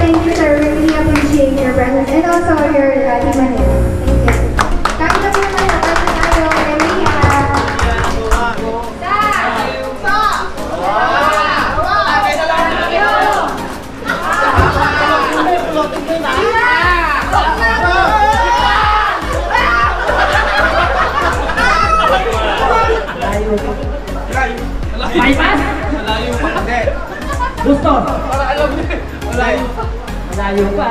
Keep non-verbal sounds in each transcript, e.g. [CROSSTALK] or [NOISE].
thank you sir, we really appreciate your presence and also your uh, team Gusto? Malayo pa.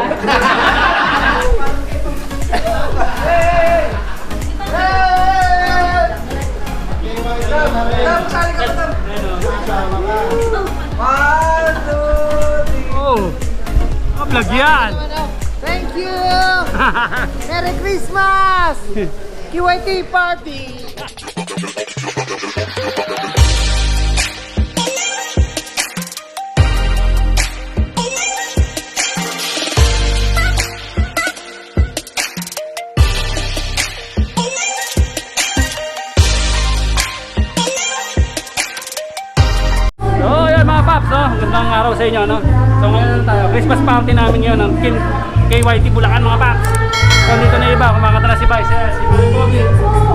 Oh, vlog yan. Thank you! Merry Christmas! QIT party! Inyo, no? So, ngayon na tayo. Christmas party namin ngayon ng Kin KYT Bulacan, mga paps. So, dito na iba. Kumakanta na si Vice, eh, si Bobby. Si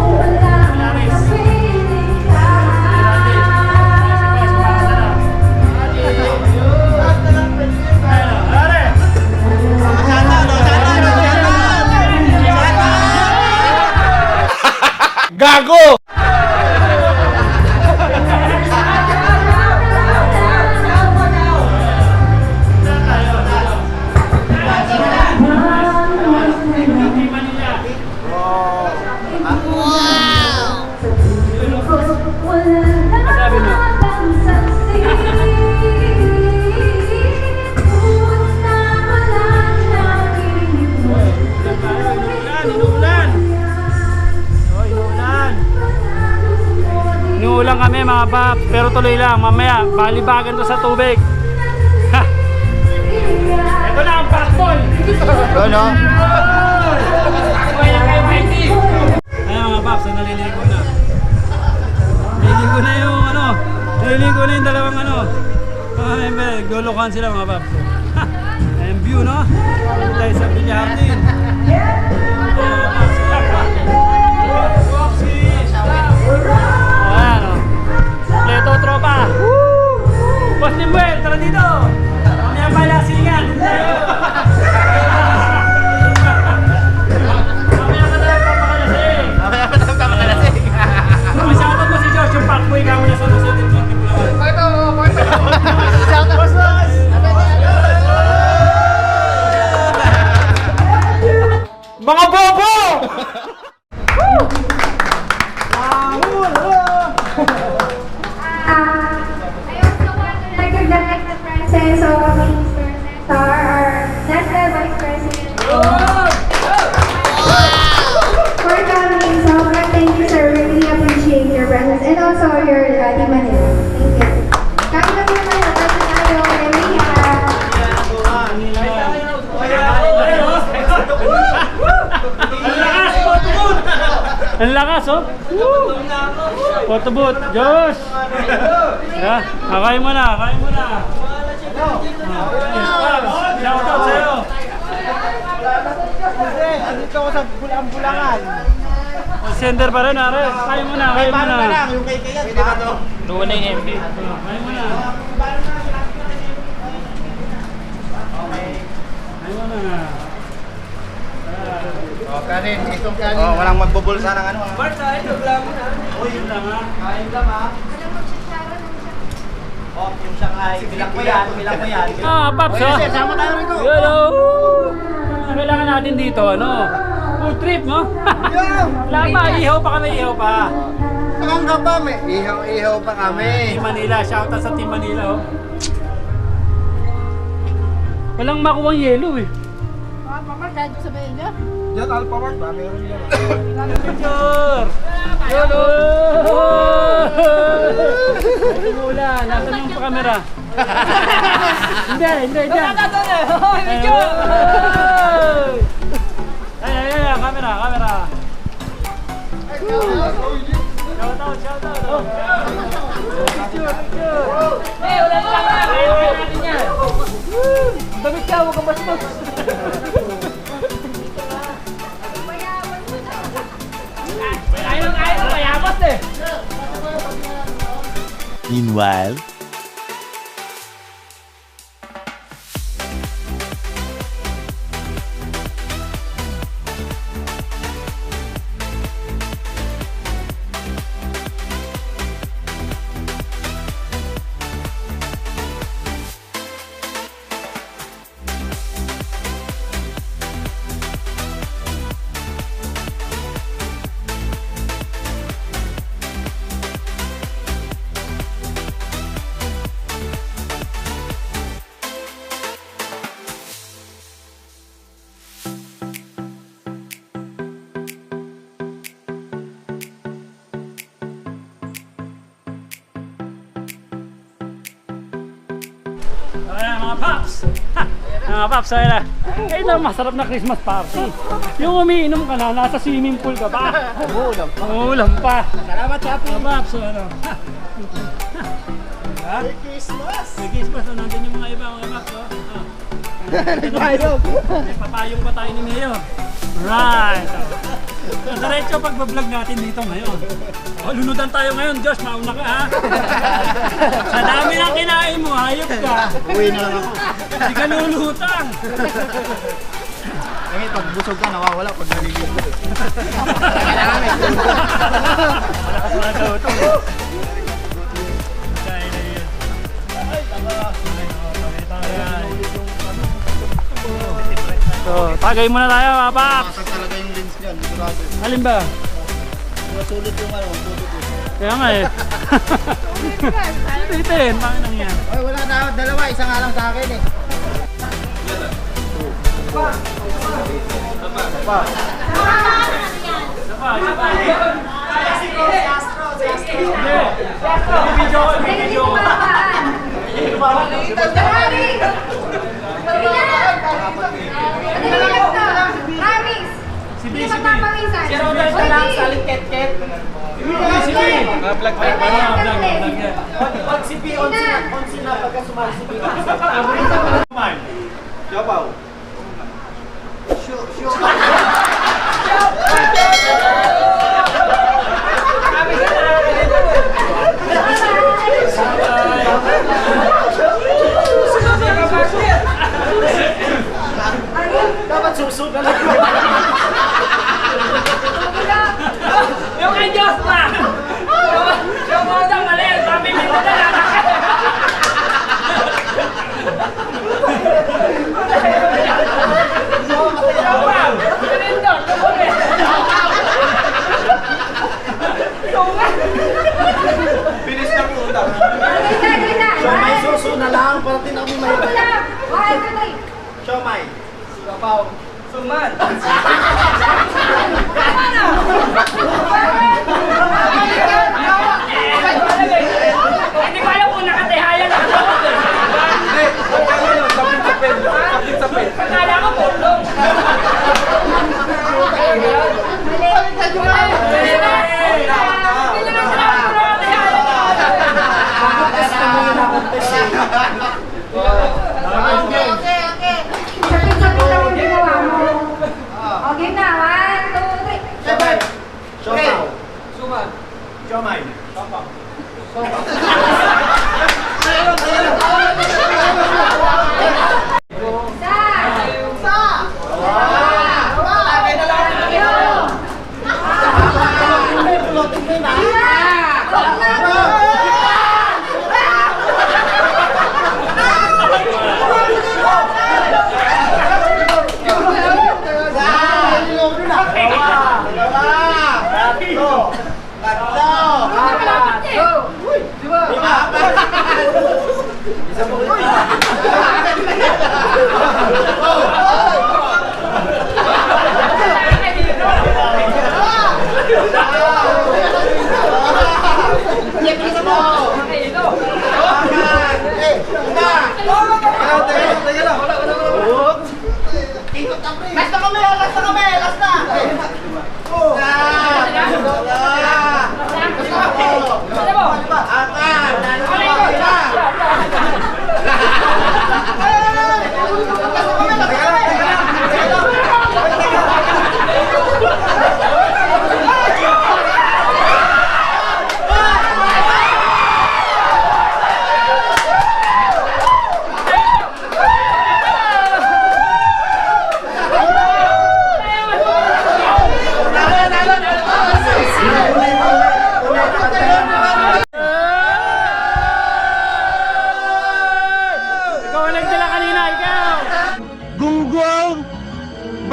tuloy lang. Mamaya, balibagan to sa tubig. Ha! Ito na ang pakboy! Ano? Ayan mga paps, naliligo na. Naliligo na yung ano, naliligo na yung dalawang ano. Ay, may gulukan sila mga paps. Ayan view no? Dito tayo sa Bilyardin. Ayan o. Leto tropa. Boss Nimbuel, tara dito. Mamaya pala singan. Mamaya ka and also your uh, team Manila. Thank you. Kami na po na natin tayo, Emilia. Ang lakas, oh. Photo booth. Josh! Yeah. Ah, kain mo na, kain mo na. Shout out sa'yo. Andito ako sa Bulang-Bulangan. Sender pa rin, are. Kain mo na, kain mo na. yung kay Kayat. Pwede ba to? Doon na yung MB. Kain mo na. Mo na. Oh, kanin. Itong kanin. Oh, walang magbubulsa ng ano. ah. Uy, yun lang ha. Kain lang ha. Oh, yung Shanghai. Bilang mo yan. Bilang mo yan. Ah, Paps, Oy, oh. sama tayo rito. Hello! Ang kailangan natin dito, ano? Food trip, no? [LAUGHS] Wala pa, ihaw pa kami, ihaw pa. Saan ka pa? May ihaw-ihaw pa kami. Team Manila, shout out sa Team Manila, oh. Walang makuwang yelo, eh. Diyan, Alpha Mart ba? Meron yan. Picture! Yun, oh! Umulan. Nasaan yung camera? hindi, hindi, [LAUGHS] dyan. Video! Ay, ay, ay, ay, camera, camera. Shout out, shout out. Oh. Picture, picture. Eh, wala na lang. Kaya kaya natin yan. Damit ka, huwag kang bastos. Ayaw, ayaw, mayabas eh. Meanwhile. Mga paps! Ha! Mga paps, ayan na. Ayun na, masarap na Christmas party. Yung umiinom ka na, nasa swimming pool ka pa. Umuulam pa. Umuulam pa. Salamat, Chapi. Mga paps, ano. Ha! Ha? Merry Christmas! May Christmas, oh, nandun yung mga iba, mga paps. Oh. Ah. Nagpahilog. May papayong pa tayo ni Mayor. Right! So, diretso pagbablog natin dito ngayon. Oh, lunudan tayo ngayon, Josh. Mauna ka ha. Sa dami ng kinain mo, hayop ka. Uwi na lang ako. Hindi ka lulutang. Eh, pag busog ka, nawawala pag naliligo. So, tagay muna tayo mga paps. Masag talaga yung lens niyan, sigurado. Alin ba? Masulit yung ano, tutok ko. Kaya nga eh. Titin, bakit nang yan? Ay, wala na, dalawa, isa nga lang sa akin eh. Isa pa, isa pa. Hindi. Video ko, video ko. Si B, si B. Si Rodel ka lang, salit ket-ket. Si B. Vlog pa, vlog, vlog yan. Pag si P, on sina, on sina, pagka sumali si P. Siyabaw. Sure, sure. Susod na lang. Yung kay Diyos pa! Yung mga daw mali, sabi nito na lang. Bilis na po. So may suso na lang para din kami may Siomay. Sabaw. Suman. Hindi [LAUGHS]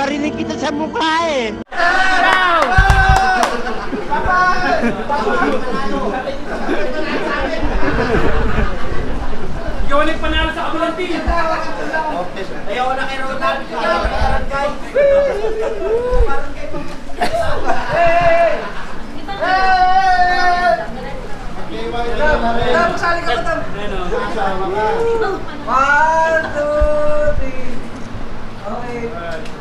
Naririnig kita sa mukha eh. Ikaw ang nagpanalo sa kabilang team. Ayaw na kay Ronald. Barangay. Ayun o. One, two, three. Okay.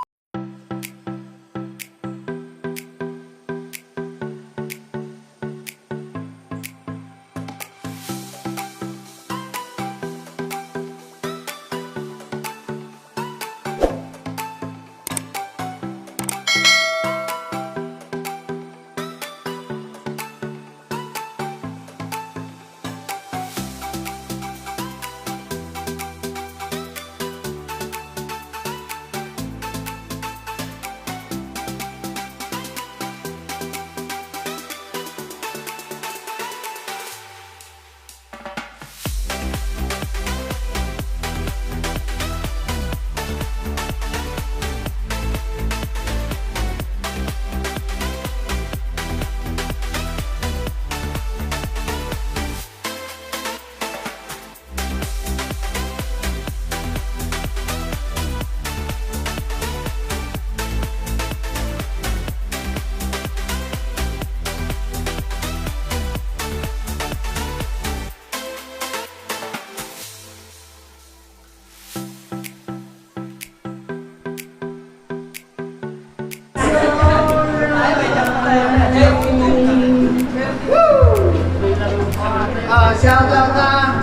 Shout out na.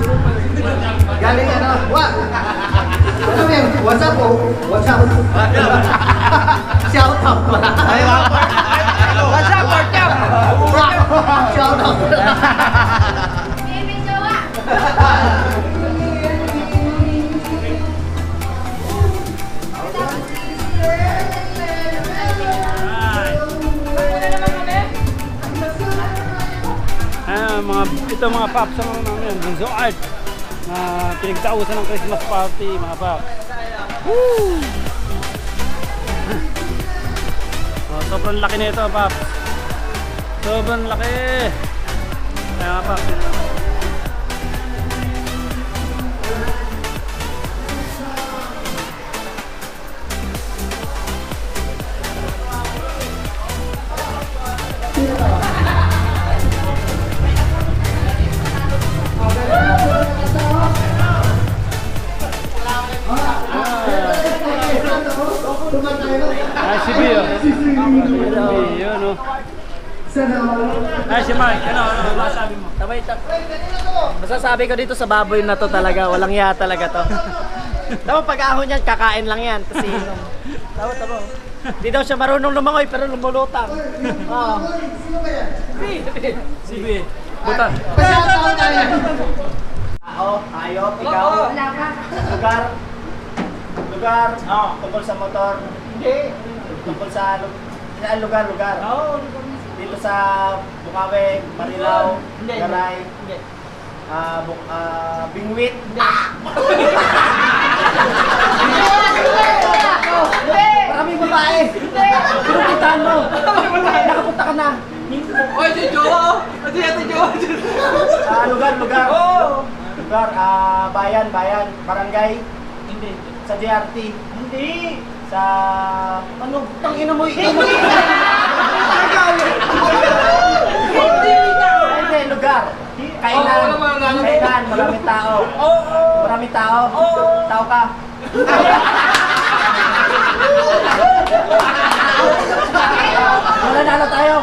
Galing ano? Wa. Ano yan? What's up po? What's up? [LAUGHS] Shout out pala. What's up, what's up? Shout out. Baby jowa! [LAUGHS] mga ito mga paps ano namin, Bunso Art na pinagtausan ng Christmas party, mga paps. Woo! Oh, sobrang laki nito, paps. Sobrang laki. Kaya paps, Ah, si Bio. Si yun, oh. Ah, si Mark, ano, ano, masabi mo? Tabay tak. Masasabi ko dito sa baboy na to talaga, walang iya talaga to. [LAUGHS] Tama pag ahon niyan, kakain lang yan. Kasi inom. Tama, tama. Hindi daw siya marunong lumangoy pero lumulutang. Oo. Si Bio. Buta. Tao, tayo, ikaw, Wala pa. lugar, lugar, oh, tungkol sa motor. Hindi. Tungkol sa lu- sa lugar, lugar. Dito sa Bukawe, Marilao, Garay, ah, bu- ah, Bingwit. Maraming babae. Pinupuntahan mo. Nakapunta ka na. Oy, si Jowa! Ate, ate Jowa! Ah, lugar, lugar. Lugar, ah, bayan, bayan, barangay. Hindi. Sa DRT. Hindi. Sa... Ano? Tangina mo, ikaw mo. Hindi, lugar. Kainan. Oo, mga ganun. Kainan, maraming tao. Maraming tao. Tao ka. Wala na na tayo.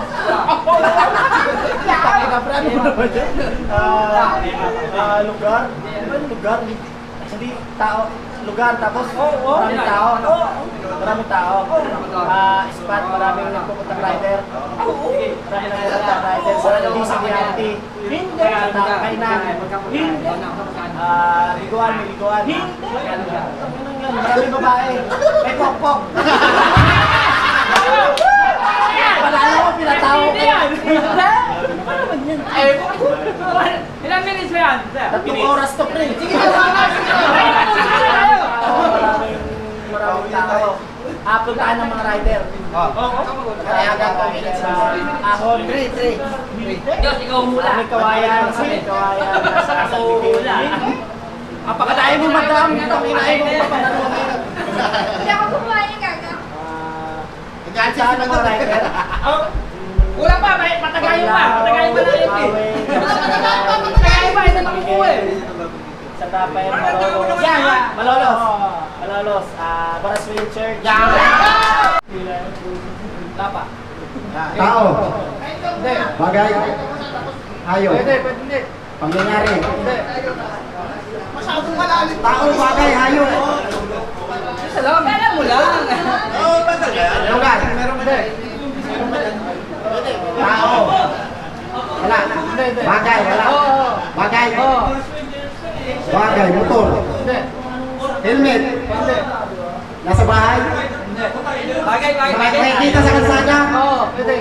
Takay ka, Fran. Ah, lugar. Ano yung lugar? Hindi, tao. Lugar, tapos maraming tao. Maraming tao. Ah, spot, maraming nagpupuntang rider. Maraming nagpupuntang rider sa DCDRT. Hindi. Sa kainan. Hindi. Ah, liguan, may liguan. Hindi. Maraming babae. May pokpok. Palalo ko, pinatawa ko. Eh, ilang minutes ba yan. Tatlong oras to, pre. Sige, tao. Ah, puntahan ng mga rider. Kaya agad kami sa ahon. Three, three. Diyos, ikaw hula. Kami kawayan, kami kawayan. Nasa hula. Apakadaya mo madam, ito kinain mo papanalungin. Hindi ako gumawa niya gaga. Puntahan ng mga rider. Kulang pa, may patagayin pa. Patagayin pa na yung eh. Patagayin pa, hindi makukuha eh. Sa Tapay, Malolos. Yan, yan. Malolos. Malolos. Ah, Baraswing Church. Lapa. Tao. Bagay. Hayop. Pwede, pwede hindi. Pangyayari. Hindi. Tao, bagay, hayop. Isa lang, kaya mo lang. Lugar. Hindi. Tao. Wala. Bagay, wala. Oo. Bagay. Oo. Bagay, motor. Helmet. Nasa bahay. Bagay, bagay. Nakikita sa kalsada. Oo, pwede.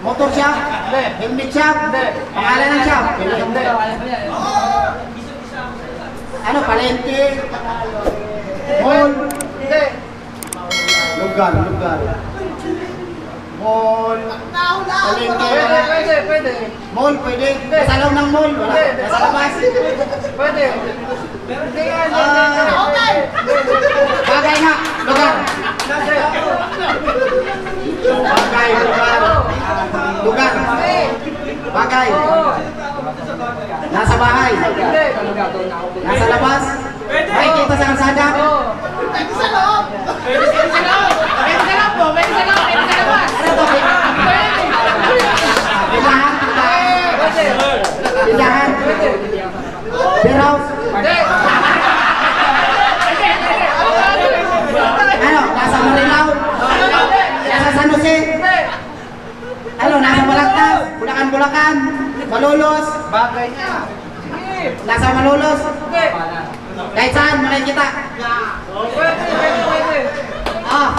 Motor shop. Hindi. Helmet shop. Hindi. Pangalan ng. Hindi. Ano, palengke. Mall. Hindi. Lugar, lugar. Mall. Palengke. Pwede, pwede, pwede. Mall, pwede. Nasa loob ng mall. Wala. Nasa labas. Pwede. Hindi nga, hindi, Ah. Bagay nga. Lugar. Bagay, lugar. Lugar. Bagay. Nasa bahay. Hindi. Nasa labas. Makikita sa kalsada. Oo. Ano to? Tindahan. Beer house. Ano? Nasa Marilao. Nasa San Jose. Ano? Nasa Balagtas. Bulacan, Bulacan. Malolos. Bagay. Nasa Malolos. Kahit saan makikita. Pwede, pwede, pwede. Ah.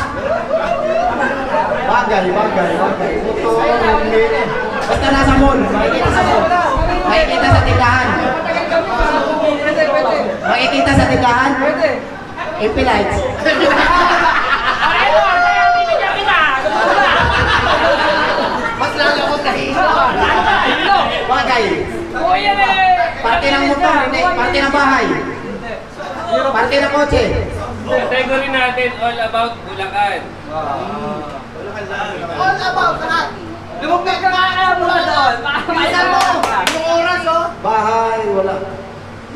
Bagay, bagay, bagay. Motor, hindi. Basta nasa mall, makikita sa mall. Makikita sa tindahan. Makikita sa tindahan. Pwede. MP lights. Mas lalo ko. Bagay. Parte ng motor, hindi. Parte ng bahay. Parte ng kotse. Category natin all about Bulacan. Lumugtog ka nga alam mo na doon. Pakakaisa mo. Yung oras, oh. Bahay, wala.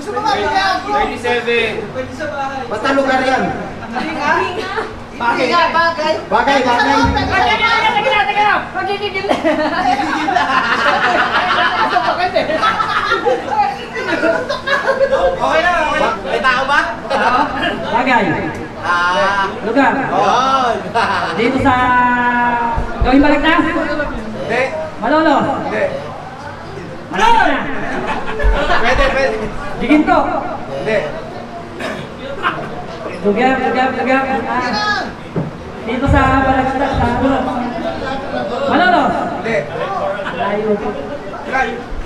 37. Basta lugar yan. Bagay nga, bagay. Bagay, bagay. Teka na, teka na, teka na. Magigigil na. Okay na, okay na. May tao ba? Bagay. Ah. Lugar. Yun. Dito sa gawing balagtas. Hindi. Malolo. Hindi. Malapit na. Pwede, pwede. Giginto. Hindi. Lugar, lugar. Ah. Dito sa balagtas. Sa ano? Malolo. Hindi. Malayo.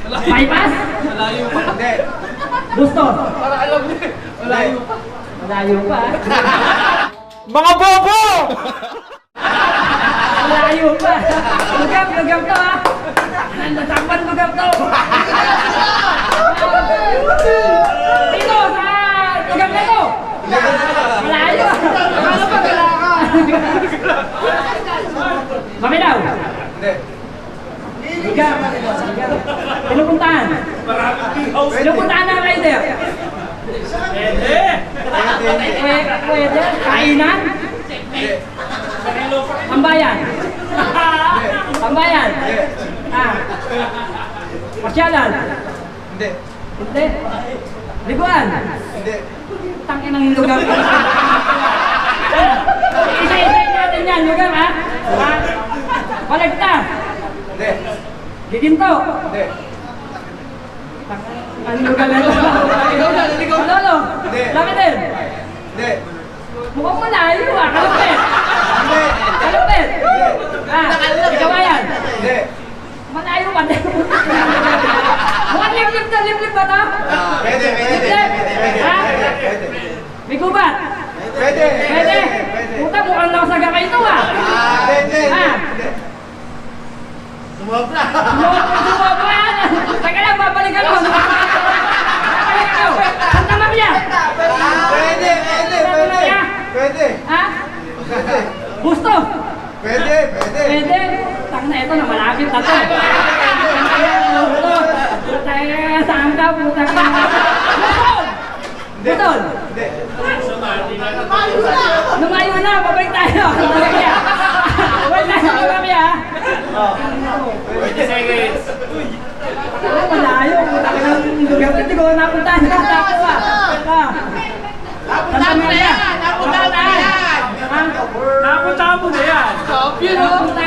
Bypass. Malayo pa. Hindi. Gusto. Para alam niyo. Malayo pa. Malayo pa. Mga bobo! Malayo pa. Lugab, lugab to ha. Natakpan lugab to. Dito sa lugab na to. Malayo. Ano pa wala ka? Maminaw. Hindi. Lugab. Pinupuntahan. Pinupuntahan ng rider. Pwede. Pwede. Kainan. Tambayan. Tambayan. Ah. Pasyalan. Hindi. Hindi. Liguan. Hindi. Tangin ng lugar. Isa-isa natin yan, lugar ha? Ha? Balagta. Hindi. Giginto. Hindi. Ang lugar na ito. Na, naligaw na. Lolo. Hindi. Lapit din. Hindi. Mukhang malayo ah. Kalupit. Hindi. Kalupit. Ah, ikaw ba yan? Hindi. Malayo pa din. liblib ba to? Pwede, pwede, Liblib? pwede, Ha? May gubat? Pwede. Pwede? Puta, mukhang nakasaga kayo ito ah. Pwede. Ha? Sumobra. Sumobra yan. Teka lang, babalikan ko. Babalikan ko. Santa Maria. Pwede, pwede, pwede. Pwede. Ha? Gusto? Pwede, pwede. Pwede. Tang na ito na malapit na to. Tayo, saan ka? Puta ka. Butol! Lumayo na, babalik tayo. Babalik tayo, Santa Maria. ha? 20 seconds. Ay, malayo. Puta ka ng lugar. Hindi ko napuntahan ka. Tapo. Napuntahan mo na yan. Mo na yan. Napuntahan mo na yan. Champion, no? Na.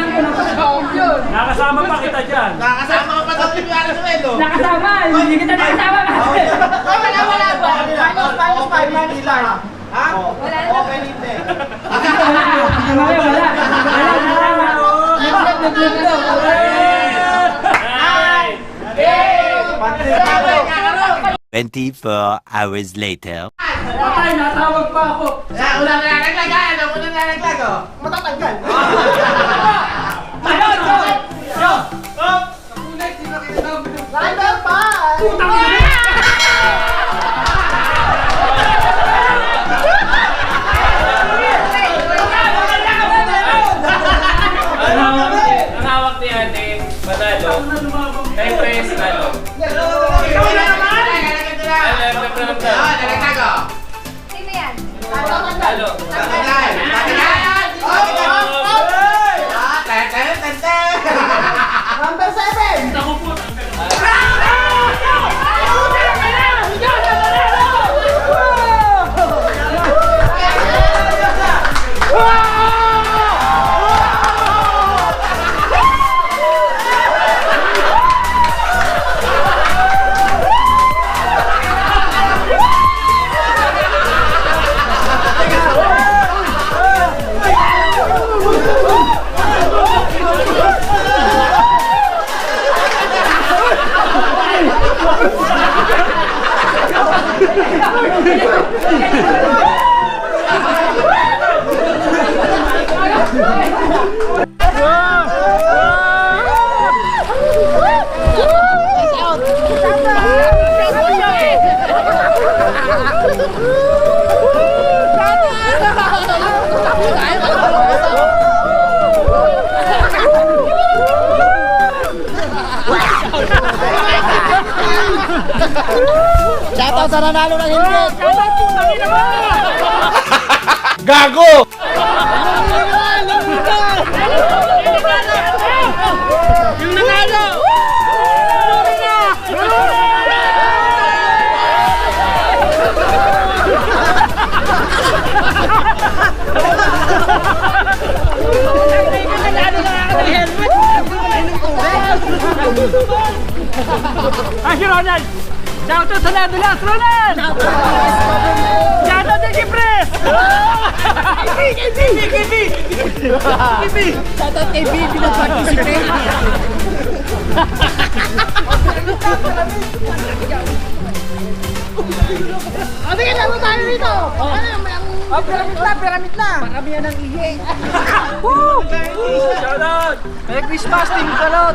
Champion. Nakasama pa kita dyan. Nakasama ka pa sa Pilipinas sa Edo. Nakasama. Hindi kita nakasama. Wala, wala ba? Minus, minus five, minus five. Ha? Wala na. Okay, hindi. Wala. Wala. Wala. Wala. Nag-vlog, nag-vlog daw. Nine. 24 hours later. Patay, natawag pa ako. Sa unang nalaglag? Ano unang nalaglag, oh? Matatanggal. [LAUGHS] nanalo ng helmet! Gago! Sa Lado Last, Ronald! Shoutout sa Kipres! KB! KB! KB! Shoutout kay B, pinag-participate. Abi ka lang tayo rito. Ano, Oh, pyramid na, pyramid na. Maramihan ng ihi. Woo! Shoutout! Merry Christmas, Team Kalot,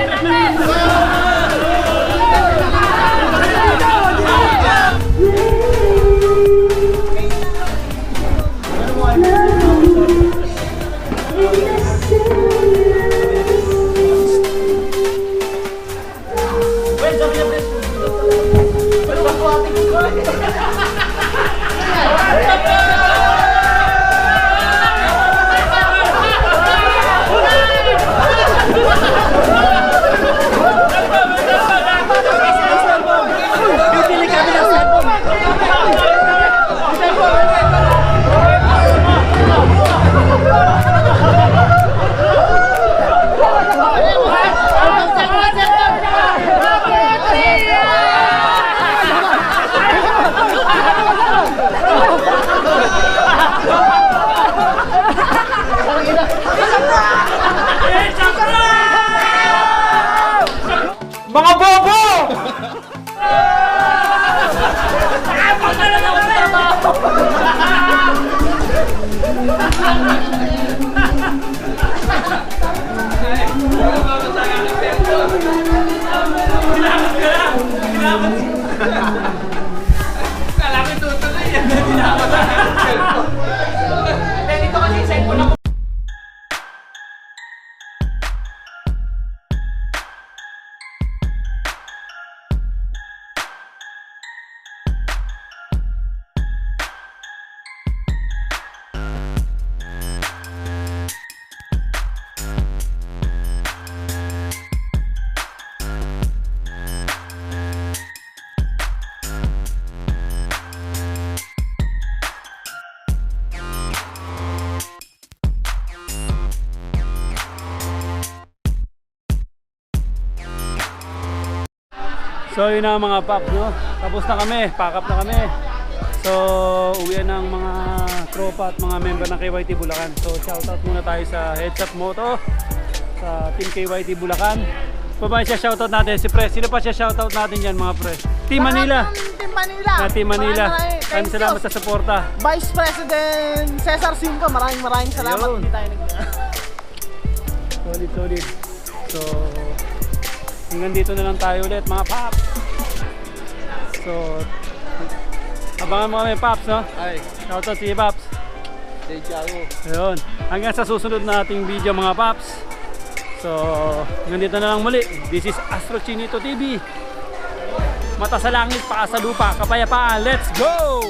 Nanalo na Herman, So yun na mga paps no. Tapos na kami, pack up na kami. So uwi ng mga tropa at mga member ng KYT Bulacan. So shoutout muna tayo sa Heads Up Moto sa Team KYT Bulacan. Pa ba siya shoutout natin si Pre? Sino pa siya shoutout natin diyan mga Pre? Team Manila. Team Manila. Na Team Manila. Maraming salamat sa suporta. Vice President Cesar Simpa, maraming maraming salamat. Ayun. Hindi tayo nag [LAUGHS] Solid, solid. So, hanggang dito na lang tayo ulit mga paps. So, abangan mo kami paps, no? Ay, Shoutout si paps. you. Ayun. Hanggang sa susunod na ating video mga paps. So, hanggang dito na lang muli. This is Astro Chinito TV. Mata sa langit, paa sa lupa, kapayapaan. Let's go!